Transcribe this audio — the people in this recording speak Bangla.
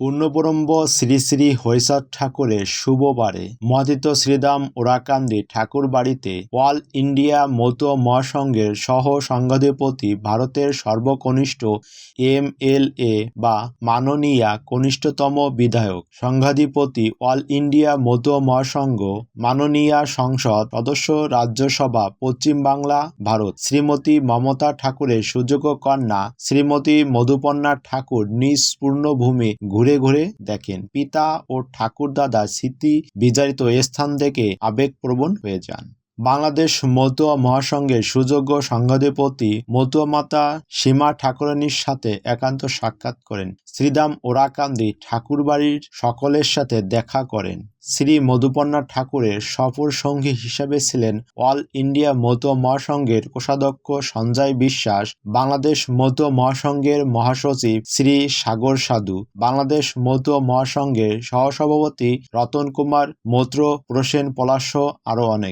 পূর্ণব্রহ্ম শ্রী শ্রী হরিচাঁদ ঠাকুরের শুভবারে মহাদিত শ্রীদাম ওরাকান্দি ঠাকুর বাড়িতে অল ইন্ডিয়া মতো মহাসংঘের সহ সংঘাধিপতি ভারতের সর্বকনিষ্ঠ এম এল এ বা মাননীয়া কনিষ্ঠতম বিধায়ক, সংঘাধিপতি অল ইন্ডিয়া মতো মহাসংঘ, মাননীয়া সংসদ সদস্য রাজ্যসভা, পশ্চিম বাংলা, ভারত। শ্রীমতী মমতা ঠাকুরের সুযোগ্য কন্যা, শ্রীমতী মধুপর্ণা ঠাকুর নিজ পূর্ণভূমি ঘুরে ঘুরে ঘুরে দেখেন পিতা ও ঠাকুরদাদা স্মৃতি বিজারিত স্থান দেখে আবেগপ্রবণ হয়ে যান। বাংলাদেশ মতুয়া মহাসংঘের সুযোগ্য সংঘাধিপতি মতুয়া মাতা সীমা ঠাকুরানীর সাথে একান্ত সাক্ষাৎ করেন। শ্রীদাম ওরাকান্দি ঠাকুরবাড়ির সকলের সাথে দেখা করেন। শ্রী মধুপর্ণা ঠাকুরের সফর সঙ্গী হিসেবে ছিলেন অল ইন্ডিয়া মতুয়া মহাসংঘের কোষাধ্যক্ষ সঞ্জয় বিশ্বাস, বাংলাদেশ মতুয়া মহাসংঘের মহাসচিব শ্রী সাগর সাধু, বাংলাদেশ মতুয়া মহাসংঘের সহসভাপতি রতন কুমার, মৈত্র প্রসেন পলাশ, আরও অনেক।